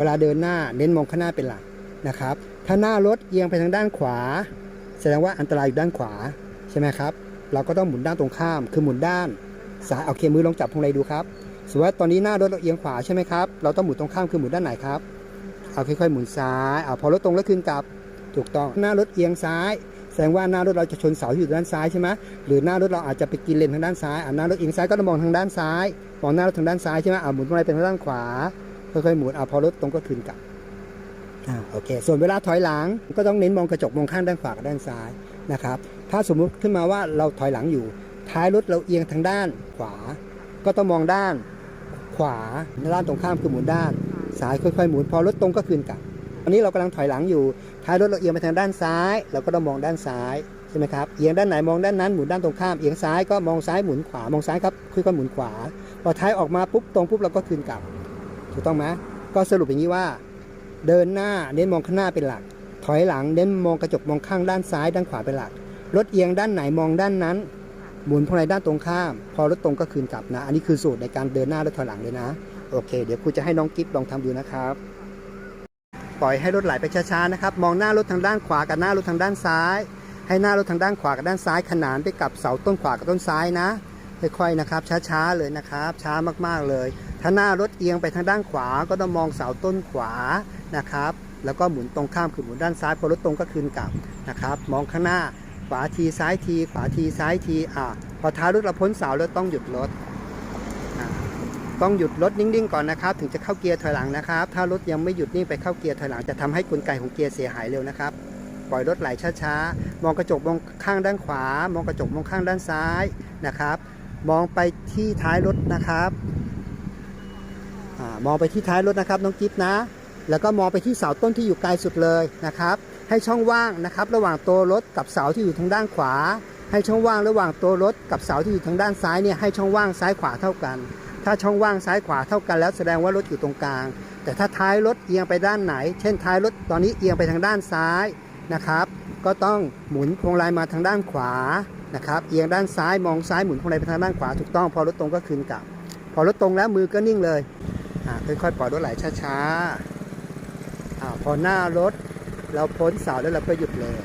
เวลาเดินหน้าเน้นมองข้างหน้าเป็นหลักนะครับ ถ้าหน้ารถเอียงไปทางด้านขวา แสดงว่าอันตรายอยู่ด้านขวาใช่ไหมครับ เราก็ต้องหมุนด้านตรงข้าม คือหมุนด้านซ้ายเอาเคมือลองจับพวงมาลัยดูครับสมมติว่าตอนนี้หน้ารถเราเอียงขวาใช่ไหมครับ เราต้องหมุนตรงข้ามคือหมุนด้านไหนครับเอาค่อยๆหมุนซ้ายเอาพอรถตรงแล้วคืนกลับถูกต้องหน้ารถเอียงซ้าย แสดงว่าหน้ารถเราจะชนเสาอยู่ด้านซ้ายใช่ไหมหรือหน้ารถเราอาจจะไปกินเลนทางด้านซ้ายอ่าหน้ารถเอียงซ้ายก็ต้องมองทางด้านซ้ายมองหน้ารถทางด้านซ้ายใช่ไหมอ่าหมุนพวงมาลัยเป็นทางด้านขวา ค่อยๆหมุนอ่าพอรถตรงก็คืนกลับอ่าโอเค ส่วนเวลาถอยหลังก็ต้องเน้นมองกระจกมองข้างด้านขวากับด้านซ้ายนะครับ ถ้าสมมุติขึ้นมาว่าเราถอยหลังอยู่ ท้ายรถเราเอียงทางด้านขวา ก็ต้องมองด้านขวาด้านตรงข้ามคือหมุนด้านซ้ายค่อยๆหมุนพอรถตรงก็คืนกลับอันนี้เรากำลังถอยหลังอยู่ ท้ายรถเราเอียงไปทางด้านซ้าย เราก็ต้องมองด้านซ้ายใช่ไหมครับ เอียงด้านไหนมองด้านนั้นหมุนด้านตรงข้าม เอียงซ้ายก็มองซ้ายหมุนขวา มองซ้ายครับค่อยๆหมุนขวา พอท้ายออกมาปุ๊บตรงปุ๊บเราก็คืนกลับ ถูกต้องไหมก็สรุปอย่างนี้ว่า เดินหน้าเน้นมองข้างหน้าเป็นหลัก ถอยหลังเน้นมองกระจกมองข้างด้านซ้ายด้านขวาเป็นหลักรถเอียงด้านไหนมองด้านนั้น หมุนพวงมาลัยด้านตรงข้าม พอรถตรงก็คืนกลับนะ อันนี้คือสูตรในการเดินหน้าและถอยหลังเลยนะ โอเค เดี๋ยวครูจะให้น้องกิฟลองทำดูนะครับ ปล่อยให้รถไหลไปช้าๆนะครับ มองหน้ารถทางด้านขวากับหน้ารถทางด้านซ้าย ให้หน้ารถทางด้านขวากับด้านซ้ายขนานไปกับเสาต้นขวากับต้นซ้ายนะ ค่อยๆนะครับ ช้าๆเลยนะครับ ช้ามากๆเลย ถ้าหน้ารถเอียงไปทางด้านขวา ก็ต้องมองเสาต้นขวานะครับ แล้วก็หมุนตรงข้ามคือหมุนด้านซ้ายพอรถตรงก็คืนกลับนะครับ มองข้างหน้าขวาทีซ้ายที ขวาทีซ้ายทีอ่าพอท้ายรถเราพ้นเสาแล้วต้องหยุดรถต้องหยุดรถนิ่งๆก่อนนะครับ ถึงจะเข้าเกียร์ถอยหลังนะครับ ถ้ารถยังไม่หยุดนิ่งไปเข้าเกียร์ถอยหลังจะทำให้กลไกของเกียร์เสียหายเร็วนะครับปล่อยรถไหลช้าๆ มองกระจกมองข้างด้านขวา มองกระจกมองข้างด้านซ้ายนะครับ มองไปที่ท้ายรถนะครับอมองไปที่ท้ายรถนะครับน้องกิฟนะ แล้วก็มองไปที่เสาต้นที่อยู่ไกลสุดเลยนะครับ ให้ช่องว่างนะครับ ระหว่างตัวรถกับเสาที่อยู่ทางด้านขวา ให้ช่องว่างระหว่างตัวรถกับเสาที่อยู่ทางด้านซ้ายเนี่ยให้ช่องว่างซ้ายขวาเท่ากัน ถ้าช่องว่างซ้ายขวาเท่ากันแล้วแสดงว่ารถอยู่ตรงกลาง แต่ถ้าท้ายรถเอียงไปด้านไหน เช่นท้ายรถตอนนี้เอียงไปทางด้านซ้ายนะครับ ก็ต้องหมุนพวงมาลัยมาทางด้านขวานะครับเอียงด้านซ้ายมองซ้ายหมุนพวงมาลัยไปทางด้านขวาถูกต้องพอรถตรงก็คืนกลับ พอรถตรงแล้วมือก็นิ่งเลยค่อยๆปล่อยรถไหลช้าๆอพอหน้ารถเราพ้นเสาแล้วเราก็หยุดเลย